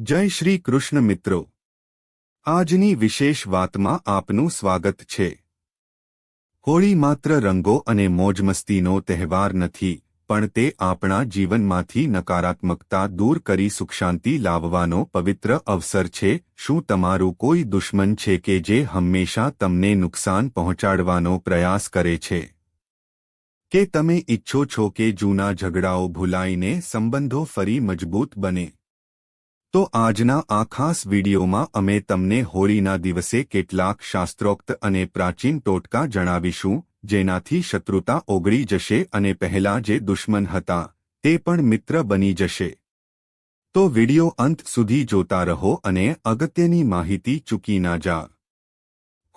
જય શ્રી કૃષ્ણ મિત્રો. આજની વિશેષ વાતમાં આપનું સ્વાગત છે. હોળી માત્ર રંગો અને મોજમસ્તીનો તહેવાર નથી, પણ તે આપણા જીવનમાંથી નકારાત્મકતા દૂર કરી સુખશાંતિ લાવવાનો પવિત્ર અવસર છે. શું તમારું કોઈ દુશ્મન છે કે જે હંમેશા તમને નુકસાન પહોંચાડવાનો પ્રયાસ કરે છે? કે તમે ઈચ્છો છો કે જૂના ઝઘડાઓ ભૂલાઈને સંબંધો ફરી મજબૂત બને? તો આજના આ ખાસ વિડીયોમાં અમે તમને હોળીના દિવસે કેટલાક શાસ્ત્રોક્ત અને પ્રાચીન ટોટકા જણાવીશું, જેનાથી શત્રુતા ઓગળી જશે અને પહેલા જે દુશ્મન હતા, તે પણ મિત્ર બની જશે. તો વિડિયો અંત સુધી જોતા રહો અને અગત્યની માહિતી ચૂકી ના જા.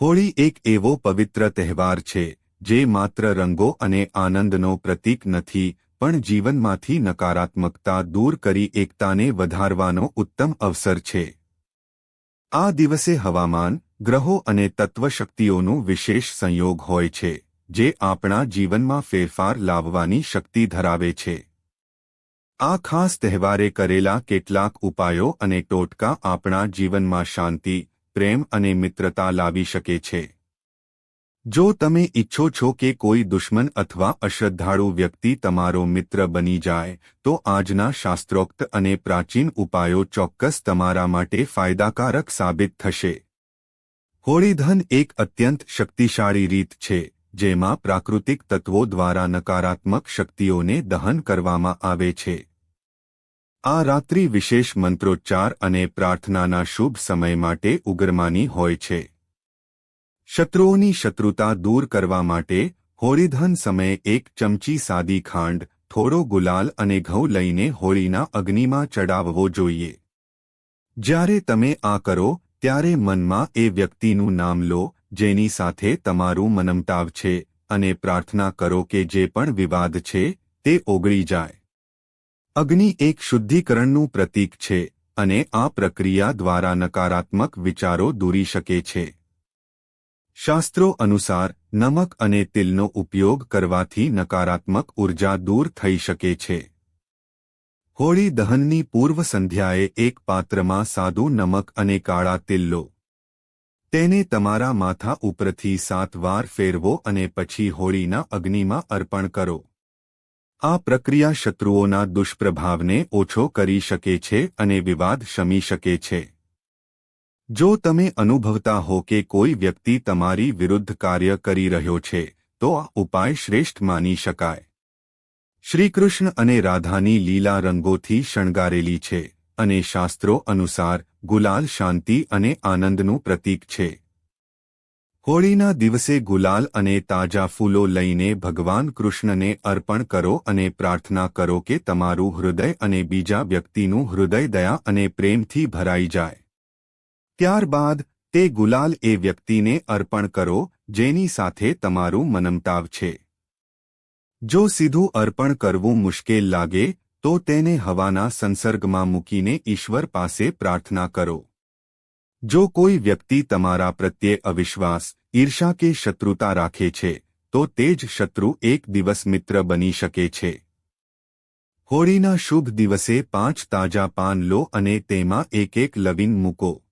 હોળી એક એવો પવિત્ર તહેવાર છે, જે માત્ર રંગો અને આનંદનો પ્રતીક નથી પણ જીવનમાંથી નકારાત્મકતા દૂર કરી એકતાને વધારવાનો ઉત્તમ અવસર છે. આ દિવસે હવામાન, ગ્રહો અને તત્વશક્તિઓનો વિશેષ સંયોગ હોય છે, જે આપણા જીવનમાં ફેરફાર લાવવાની શક્તિ ધરાવે છે. આ ખાસ તહેવારે કરેલા કેટલાક ઉપાયો અને ટોટકા આપણા જીવનમાં શાંતિ, પ્રેમ અને મિત્રતા લાવી શકે છે. જો તમે ઈચ્છો છો કે કોઈ દુશ્મન અથવા અશ્રદ્ધાળુ વ્યક્તિ તમારો મિત્ર બની જાય, તો આજના શાસ્ત્રોક્ત અને પ્રાચીન ઉપાયો ચોક્કસ તમારા માટે ફાયદાકારક સાબિત થશે. હોળીધન એક અત્યંત શક્તિશાળી રીત છે, જેમાં પ્રાકૃતિક તત્વો દ્વારા નકારાત્મક શક્તિઓને દહન કરવામાં આવે છે. આ રાત્રિ વિશેષ મંત્રોચ્ચાર અને પ્રાર્થનાના શુભ સમય માટે ઉગરમાની હોય છે. શત્રુઓની શત્રુતા દૂર કરવા માટે હોળીધન સમયે એક ચમચી સાદી ખાંડ, થોડો ગુલાલ અને ઘઉં લઈને હોળીના અગ્નિમાં ચડાવવો જોઈએ. જ્યારે તમે આ કરો, ત્યારે મનમાં એ વ્યક્તિનું નામ લો, જેની સાથે તમારું મનમતાવ છે, અને પ્રાર્થના કરો કે જે પણ વિવાદ છે, તે ઓગળી જાય. અગ્નિ એક શુદ્ધિકરણનું પ્રતીક છે, અને આ પ્રક્રિયા દ્વારા નકારાત્મક વિચારો દૂરી શકે છે. શાસ્ત્રો અનુસાર, નમક અને તિલનો ઉપયોગ કરવાથી નકારાત્મક ઊર્જા દૂર થઈ શકે છે. હોળી દહનની પૂર્વ સંધ્યાએ એક પાત્રમાં સાદું નમક અને કાળા તિલ લો તેને તમારા માથા ઉપરથી સાત વાર ફેરવો અને પછી હોળીના અગ્નિમાં અર્પણ કરો. આ પ્રક્રિયા શત્રુઓના દુષ્પ્રભાવને ઓછો કરી શકે છે અને વિવાદ શમી શકે છે. જો તમે અનુભવતા હો કે કોઈ વ્યક્તિ તમારી વિરુદ્ધ કાર્ય કરી રહ્યો છે, તો આ ઉપાય શ્રેષ્ઠ માની શકાય. શ્રીકૃષ્ણ અને રાધાની લીલા રંગોથી શણગારેલી છે અને શાસ્ત્રો અનુસાર ગુલાલ શાંતિ અને આનંદનું પ્રતીક છે. હોળીના દિવસે ગુલાલ અને તાજા ફૂલો લઈને ભગવાન કૃષ્ણને અર્પણ કરો અને પ્રાર્થના કરો કે તમારું હૃદય અને બીજા વ્યક્તિનું હૃદય દયા અને પ્રેમથી ભરાઈ જાય. ત્યારબાદ તે ગુલાલ એ વ્યક્તિને અર્પણ કરો, જેની સાથે તમારું મનમતાવ છે. જો સીધું અર્પણ કરવું મુશ્કેલ લાગે, તો તેને હવાના સંસર્ગમાં મૂકીને ઈશ્વર પાસે પ્રાર્થના કરો. જો કોઈ વ્યક્તિ તમારા પ્રત્યે અવિશ્વાસ, ઈર્ષા કે શત્રુતા રાખે છે, તો તે જ શત્રુ એક દિવસ મિત્ર બની શકે છે. હોળીના શુભ દિવસે પાંચ તાજા પાન લો અને તેમાં એક એક લવિંગ મૂકો.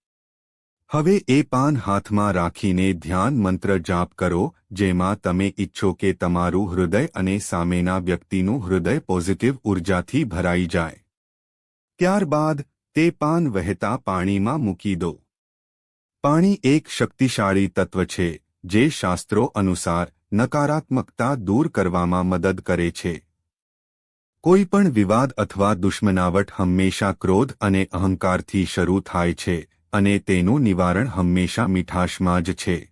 હવે એ પાન હાથમાં રાખીને ધ્યાન મંત્ર જાપ કરો, જેમાં તમે ઈચ્છો કે તમારું હૃદય અને સામેના વ્યક્તિનું હૃદય પોઝિટિવ ઉર્જાથી ભરાઈ જાય. ત્યારબાદ, તે પાન વહેતા પાણીમાં મૂકી દો. પાણી એક શક્તિશાળી તત્વ છે, જે શાસ્ત્રો અનુસાર નકારાત્મકતા દૂર કરવામાં મદદ કરે છે. કોઈપણ વિવાદ અથવા દુશ્મનાવટ હંમેશા ક્રોધ અને અહંકારથી શરૂ થાય છે અને તેનું નિવારણ હંમેશા મીઠાશમાં જ છે.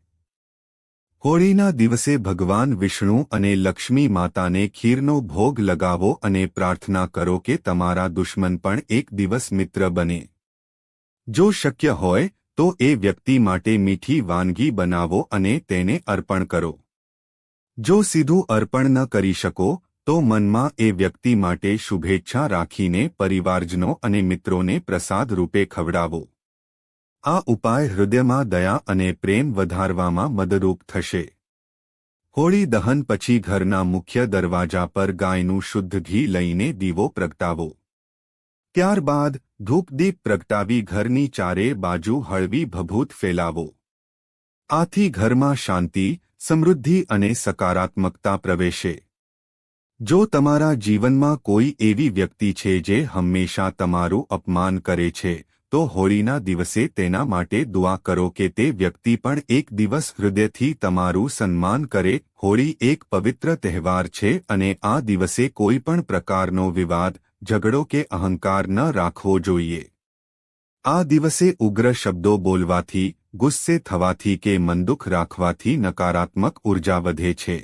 હોળીના દિવસે ભગવાન વિષ્ણુ અને લક્ષ્મી માતાને ખીરનો ભોગ લગાવો અને પ્રાર્થના કરો કે તમારા દુશ્મન પણ એક દિવસ મિત્ર બને. જો શક્ય હોય, તો એ વ્યક્તિ માટે મીઠી વાનગી બનાવો અને તેને અર્પણ કરો. જો સીધું અર્પણ ન કરી શકો, તો મનમાં એ વ્યક્તિ માટે શુભેચ્છા રાખીને પરિવારજનો અને મિત્રોને પ્રસાદ રૂપે ખવડાવો. આ ઉપાય હૃદયમાં દયા અને પ્રેમ વધારવામાં મદદરૂપ થશે. હોળી દહન પછી ઘરના મુખ્ય દરવાજા પર ગાયનું શુદ્ધ ઘી લઈને દીવો પ્રગટાવો. ત્યારબાદ ધૂપદીપ પ્રગટાવી ઘરની ચારે બાજુ હળવી ભભૂત ફેલાવો. આથી ઘરમાં શાંતિ, સમૃદ્ધિ અને સકારાત્મકતા પ્રવેશે. જો તમારા જીવનમાં કોઈ એવી વ્યક્તિ છે જે હંમેશા તમારું અપમાન કરે છે તો હોળીના દિવસે તેના માટે દુઆ કરો કે તે વ્યક્તિ પણ એક દિવસ હૃદયથી તમારું સન્માન કરે. હોળી એક પવિત્ર તહેવાર છે અને આ દિવસે કોઈ પણ પ્રકારનો વિવાદ, ઝઘડો કે અહંકાર ન રાખવો જોઈએ. આ દિવસે ઉગ્ર શબ્દો બોલવાથી, ગુસ્સે થવાથી કે મનદુખ રાખવાથી નકારાત્મક ઊર્જા વધે છે.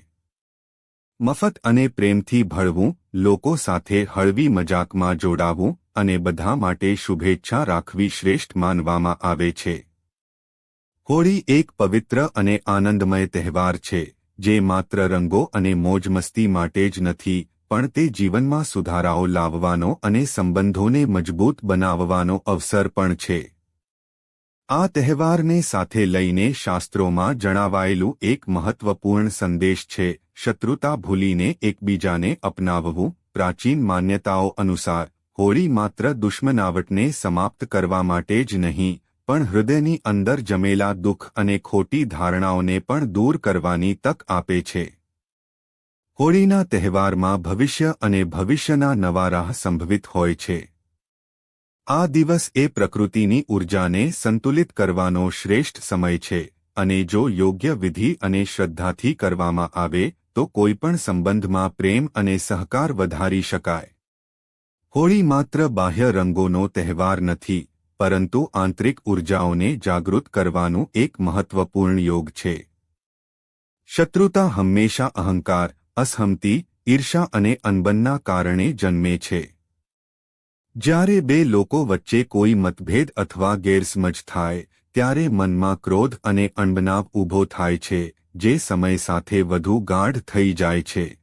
મફત અને પ્રેમથી ભળવું, લોકો સાથે હળવી મજાકમાં જોડાવું અને બધા માટે શુભેચ્છા રાખવી શ્રેષ્ઠ માનવામાં આવે છે. હોળી એક પવિત્ર અને આનંદમય તહેવાર છે, જે માત્ર રંગો અને મોજમસ્તી માટે જ નથી, પણ તે જીવનમાં સુધારાઓ લાવવાનો અને સંબંધોને મજબૂત બનાવવાનો અવસર પણ છે. આ તહેવારને સાથે લઈને શાસ્ત્રોમાં જણાવાયેલું એક મહત્વપૂર્ણ સંદેશ છે, શત્રુતા ભૂલીને એકબીજાને અપનાવવું, પ્રાચીન માન્યતાઓ અનુસાર હોળી માત્ર દુશ્મનાવટને સમાપ્ત કરવા માટે જ નહીં, પણ હૃદયની અંદર જમેલા દુઃખ અને ખોટી ધારણાઓને પણ દૂર કરવાની તક આપે છે. હોળીના તહેવારમાં ભવિષ્ય અને ભવિષ્યના નવા રાહ સંભવિત હોય છે. આ દિવસ એ પ્રકૃતિની ઉર્જાને સંતુલિત કરવાનો શ્રેષ્ઠ સમય છે, અને જો યોગ્ય વિધિ અને શ્રદ્ધાથી કરવામાં આવે, તો કોઈપણ સંબંધમાં પ્રેમ અને સહકાર વધારી શકાય. હોળી માત્ર બાહ્ય રંગોનો તહેવાર નથી, પરંતુ આંતરિક ઉર્જાઓને જાગૃત કરવાનું એક મહત્વપૂર્ણ યોગ છે. શત્રુતા હંમેશા અહંકાર, અસહમતિ ઈર્ષા અને અનબનના કારણે જન્મે છે. જ્યારે બે લોકો વચ્ચે કોઈ મતભેદ અથવા ગેરસમજ થાય, ત્યારે મનમાં ક્રોધ અને અણબનાવ ઊભો થાય છે, જે સમય સાથે વધુ ગાઢ થઈ જાય છે.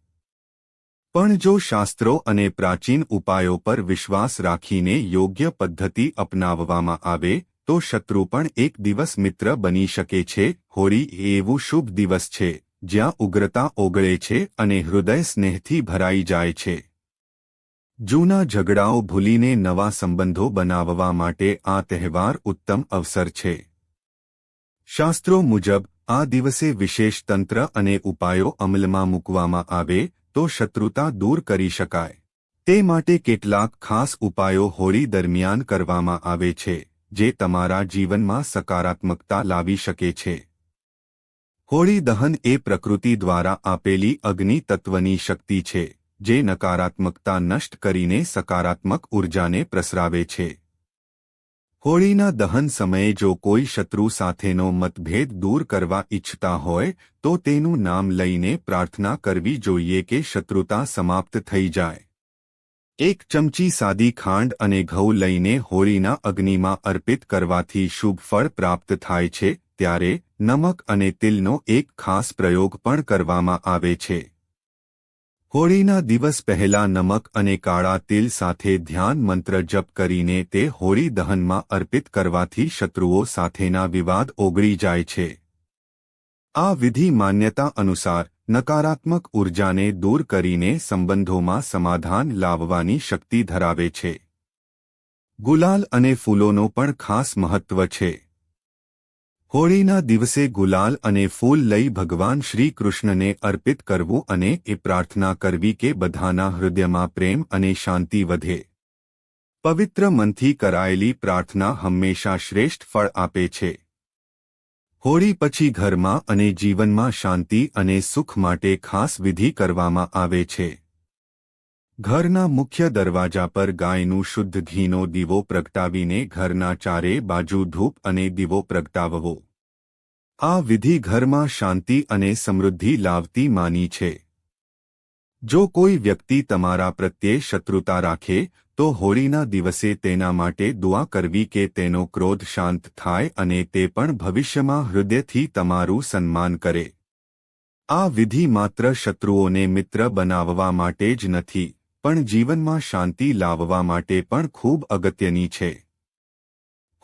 પણ જો શાસ્ત્રો અને પ્રાચીન ઉપાયો પર વિશ્વાસ રાખીને યોગ્ય પદ્ધતિ અપનાવવામાં આવે, તો શત્રુ પણ એક દિવસ મિત્ર બની શકે છે. હોળી એવું શુભ દિવસ છે, જ્યાં ઉગ્રતા ઓગળે છે અને હૃદય સ્નેહથી ભરાઈ જાય છે. જૂના ઝઘડાઓ ભૂલીને નવા સંબંધો બનાવવા માટે આ તહેવાર ઉત્તમ અવસર છે. શાસ્ત્રો મુજબ, આ દિવસે વિશેષ તંત્ર અને ઉપાયો અમલમાં મૂકવામાં આવે તો શત્રુતા દૂર કરી શકાય. તે માટે કેટલાક ખાસ ઉપાયો હોળી દરમિયાન કરવામાં આવે છે, જે તમારા જીવનમાં સકારાત્મકતા લાવી શકે છે. હોળી દહન એ પ્રકૃતિ દ્વારા આપેલી અગ્નિ તત્વની શક્તિ છે, જે નકારાત્મકતા નષ્ટ કરીને સકારાત્મક ઉર્જાને પ્રસરાવે છે. હોળીના દહન સમયે જો કોઈ શત્રુ સાથેનો મતભેદ દૂર કરવા ઇચ્છતા હોય, તો તેનું નામ લઈને પ્રાર્થના કરવી જોઈએ કે શત્રુતા સમાપ્ત થઈ જાય. એક ચમચી સાદી ખાંડ અને ઘઉં લઈને હોળીના અગ્નિમાં અર્પિત કરવાથી શુભ ફળ પ્રાપ્ત થાય છે, ત્યારે નમક અને તિલનો એક ખાસ પ્રયોગ પણ કરવામાં આવે છે. હોળીના દિવસ પહેલા નમક અને કાળા તિલ સાથે ધ્યાન મંત્ર જપ કરીને તે હોળી દહનમાં અર્પિત કરવાથી શત્રુઓ સાથેના વિવાદ ઓગળી જાય છે. આ વિધિ માન્યતા અનુસાર નકારાત્મક ઉર્જાને દૂર કરીને સંબંધોમાં સમાધાન લાવવાની શક્તિ ધરાવે છે. ગુલાલ અને ફૂલોનો પણ ખાસ મહત્વ છે. હોળીના દિવસે ગુલાલ અને ફૂલ લઈ ભગવાન શ્રી કૃષ્ણને અર્પિત કરવું અને એ પ્રાર્થના કરવી કે બધાના હૃદયમાં પ્રેમ અને શાંતિ વધે. પવિત્ર મનથી કરાયેલી પ્રાર્થના હંમેશા શ્રેષ્ઠ ફળ આપે છે. હોળી પછી ઘરમાં અને જીવનમાં શાંતિ અને સુખ માટે ખાસ વિધિ કરવામાં આવે છે. ઘરના મુખ્ય દરવાજા પર ગાયનું શુદ્ધ ઘીનો દીવો પ્રગટાવીને ઘરના ચારે બાજુ ધૂપ અને દીવો પ્રગટાવવો. આ વિધિ ઘરમાં શાંતિ અને સમૃદ્ધિ લાવતી માની છે. જો કોઈ વ્યક્તિ તમારા પ્રત્યે શત્રુતા રાખે, તો હોળીના દિવસે તેના માટે દુઆ કરવી કે તેનો ક્રોધ શાંત થાય અને તે પણ ભવિષ્યમાં હૃદયથી તમારું સન્માન કરે. આ વિધિ માત્ર શત્રુઓને મિત્ર બનાવવા માટે જ નથી. પણ જીવનમાં શાંતિ લાવવા માટે પણ ખૂબ અગત્યની છે.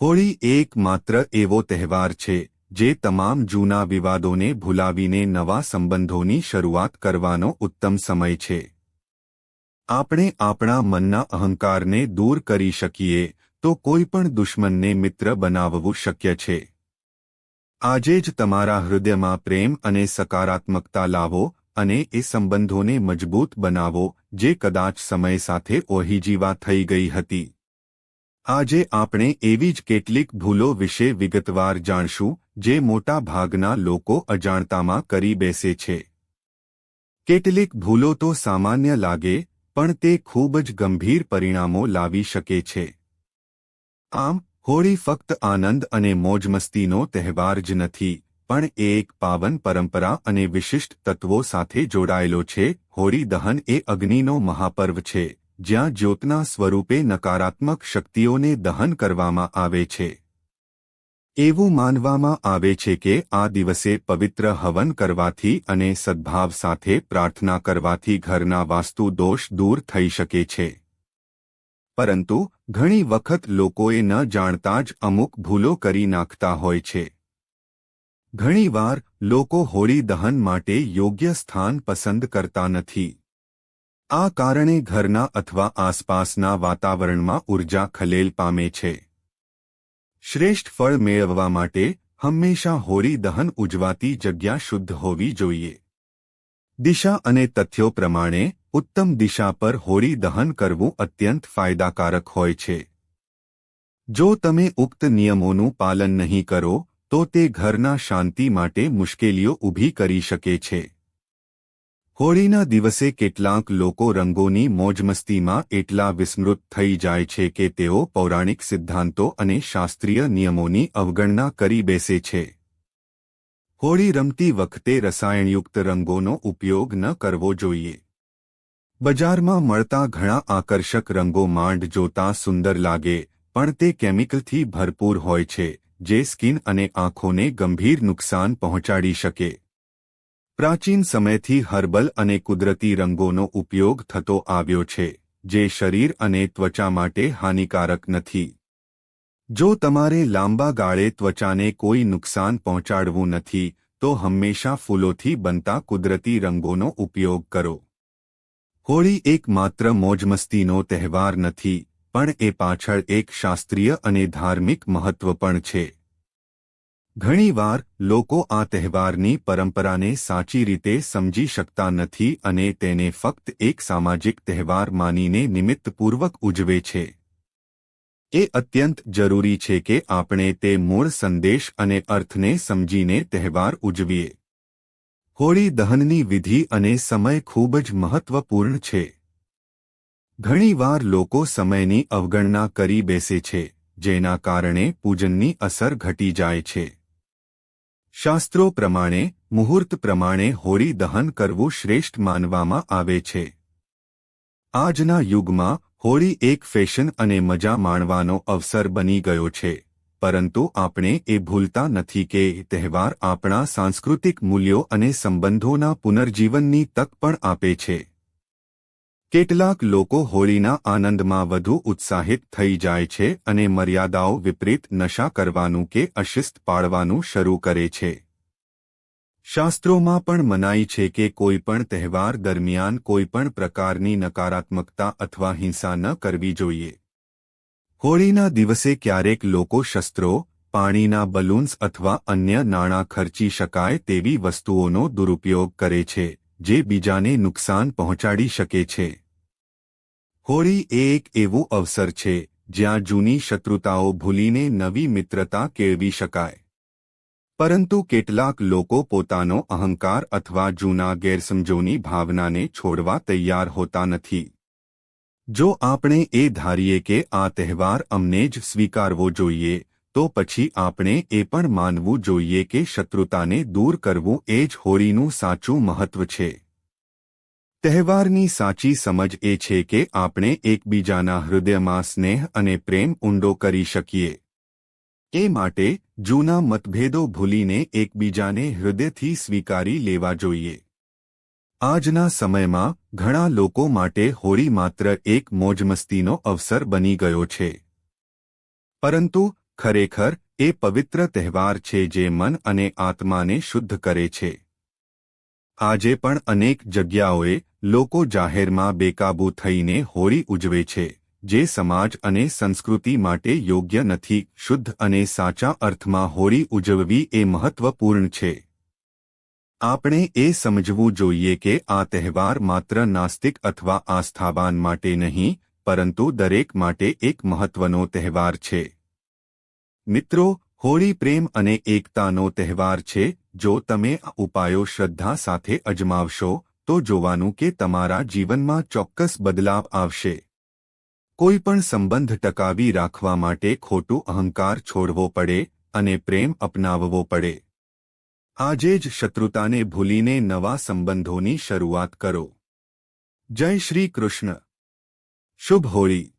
હોળી એક માત્ર એવો તહેવાર છે, જે તમામ જૂના વિવાદોને ભૂલાવીને નવા સંબંધોની શરૂઆત કરવાનો ઉત્તમ સમય છે. આપણે આપણા મનના અહંકારને દૂર કરી શકીએ, તો કોઈ પણ દુશ્મનને મિત્ર બનાવવું શક્ય છે. આજે જ તમારા હૃદયમાં પ્રેમ અને સકારાત્મકતા લાવો અને એ સંબંધોને મજબૂત બનાવો, જે કદાચ સમય સાથે ઓહીજીવા થઈ ગઈ હતી. આજે આપણે એવી જ કેટલીક ભૂલો વિશે વિગતવાર જાણશું, જે મોટા ભાગના લોકો અજાણતામાં કરી બેસે છે. કેટલીક ભૂલો તો સામાન્ય લાગે, પણ તે ખૂબ જ ગંભીર પરિણામો લાવી શકે છે. આમ, હોળી ફક્ત આનંદ અને મોજમસ્તીનો તહેવાર જ નથી. પણ એ એક પાવન પરંપરા અને વિશિષ્ટ તત્વો સાથે જોડાયેલો છે. હોળી દહન એ અગ્નિનો મહાપર્વ છે, જ્યાં જ્યોતના સ્વરૂપે નકારાત્મક શક્તિઓને દહન કરવામાં આવે છે. એવું માનવામાં આવે છે કે આ દિવસે પવિત્ર હવન કરવાથી અને સદ્ભાવ સાથે પ્રાર્થના કરવાથી ઘરના વાસ્તુ દોષ દૂર થઈ શકે છે. પરંતુ ઘણી વખત લોકોએ ન જાણતા જ અમુક ભૂલો કરી નાખતા હોય છે. ઘણીવાર લોકો હોળી દહન માટે યોગ્ય સ્થાન પસંદ કરતા નથી. આ કારણે ઘરના અથવા આસપાસના વાતાવરણમાં ઊર્જા ખલેલ પામે છે. શ્રેષ્ઠ ફળ મેળવવા માટે હંમેશા હોળી દહન ઉજવાતી જગ્યા શુદ્ધ હોવી જોઈએ. દિશા અને તથ્યો પ્રમાણે ઉત્તમ દિશા પર હોળી દહન કરવું અત્યંત ફાયદાકારક હોય છે. જો તમે ઉક્ત નિયમોનું પાલન નહીં કરો તો તે ઘરના શાંતિ માટે મુશ્કેલીઓ ઊભી કરી શકે છે. હોળીના દિવસે કેટલાક લોકો રંગોની મોજમસ્તીમાં એટલા વિસ્મૃત થઈ જાય છે કે તેઓ પૌરાણિક સિદ્ધાંતો અને શાસ્ત્રીય નિયમોની અવગણના કરી બેસે છે. હોળી રમતી વખતે રસાયણયુક્ત રંગોનો ઉપયોગ ન કરવો જોઈએ. બજારમાં મળતા ઘણા આકર્ષક રંગો માંડ જોતા સુંદર લાગે, પણ તે કેમિકલથી ભરપૂર હોય છે જે સ્કિન અને આંખોને ગંભીર નુકસાન પહોંચાડી શકે. પ્રાચીન સમયથી હર્બલ અને કુદરતી રંગોનો ઉપયોગ થતો આવ્યો છે, જે શરીર અને ત્વચા માટે હાનિકારક નથી. જો તમારે લાંબા ગાળે ત્વચાને કોઈ નુકસાન પહોંચાડવું નથી, તો હંમેશા ફૂલોથી બનતા કુદરતી રંગોનો ઉપયોગ કરો. હોળી એક માત્ર મોજમસ્તીનો તહેવાર નથી પણ એ પાછળ એક શાસ્ત્રીય અને ધાર્મિક મહત્વ પણ છે. ઘણીવાર લોકો આ તહેવારની પરંપરાને સાચી રીતે સમજી શકતા નથી અને તેને ફક્ત એક સામાજિક તહેવાર માનીને નિમિત્તપૂર્વક ઉજવે છે. એ અત્યંત જરૂરી છે કે આપણે તે મૂળ સંદેશ અને અર્થને સમજીને તહેવાર ઉજવીએ. હોળી દહનની વિધિ અને સમય ખૂબ જ મહત્વપૂર્ણ છે. ઘણીવાર લોકો સમયની અવગણના કરી બેસે છે, જેના કારણે પૂજનની અસર ઘટી જાય છે. શાસ્ત્રો પ્રમાણે, મુહૂર્ત પ્રમાણે હોળી દહન કરવું શ્રેષ્ઠ માનવામાં આવે છે. આજના યુગમાં, હોળી એક ફેશન અને મજા માણવાનો અવસર બની ગયો છે, પરંતુ આપણે એ ભૂલતા નથી કે તહેવાર આપણા સાંસ્કૃતિક મૂલ્યો અને સંબંધોના પુનર્જીવનની તક પણ આપે છે. કેટલાક લોકો હોળીના આનંદમાં વધુ ઉત્સાહિત થઈ જાય છે અને મર્યાદાઓ વિપરીત નશા કરવાનું કે અશિસ્ત પાળવાનું શરૂ કરે છે. શાસ્ત્રોમાં પણ મનાઈ છે કે કોઈપણ તહેવાર દરમિયાન કોઈપણ પ્રકારની નકારાત્મકતા અથવા હિંસા ન કરવી જોઈએ. હોળીના દિવસે ક્યારેક લોકો શસ્ત્રો, પાણીના બલૂન્સ અથવા અન્ય નાણાં ખર્ચી શકાય તેવી વસ્તુઓનો દુરુપયોગ કરે છે. જે બીજાને નુકસાન પહોંચાડી શકે છે. હોળી એ એક એવું અવસર છે, જ્યાં જૂની શત્રુતાઓ ભૂલીને નવી મિત્રતા કેળવી શકાય. પરંતુ કેટલાક લોકો પોતાનો અહંકાર અથવા જૂના ગેરસમજોની ભાવનાને છોડવા તૈયાર હોતા નથી. જો આપણે એ ધારીએ કે આ તહેવાર અમને જ સ્વીકારવો જોઈએ તો પછી આપણે એ પણ માનવું જોઈએ કે શત્રુતાને દૂર કરવું એ જ હોળીનું સાચું મહત્વ છે. તહેવારની સાચી સમજ એ છે કે આપણે એકબીજાના હૃદયમાં સ્નેહ અને પ્રેમ ઊંડો કરી શકીએ. એ માટે જૂના મતભેદો ભૂલીને એકબીજાને હૃદયથી સ્વીકારી લેવા જોઈએ. આજના સમયમાં ઘણા લોકો માટે હોળી માત્ર એક મોજમસ્તીનો અવસર બની ગયો છે. પરંતુ ખરેખર, એ પવિત્ર તહેવાર છે જે મન અને આત્માને શુદ્ધ કરે છે. આજે પણ અનેક જગ્યાઓએ લોકો જાહેરમાં બેકાબૂ થઈને હોળી ઉજવે છે, જે સમાજ અને સંસ્કૃતિ માટે યોગ્ય નથી, શુદ્ધ અને સાચા અર્થમાં હોળી ઉજવવી એ મહત્વપૂર્ણ છે. આપણે એ સમજવું જોઈએ કે આ તહેવાર માત્ર નાસ્તિક અથવા આસ્થાવાન માટે નહીં, પરંતુ દરેક માટે એક મહત્વનો તહેવાર છે. મિત્રો, હોળી પ્રેમ અને એકતાનો તહેવાર છે. જો તમે ઉપાયો શ્રદ્ધા સાથે અજમાવશો, તો જોવાનું કે તમારા જીવનમાં ચોક્કસ બદલાવ આવશે. કોઈ પણ સંબંધ ટકાવી રાખવા માટે ખોટું અહંકાર છોડવો પડે અને પ્રેમ અપનાવવો પડે. આજે જ શત્રુતાને ભૂલીને નવા સંબંધોની શરૂઆત કરો. જય શ્રી કૃષ્ણ. શુભ હોળી.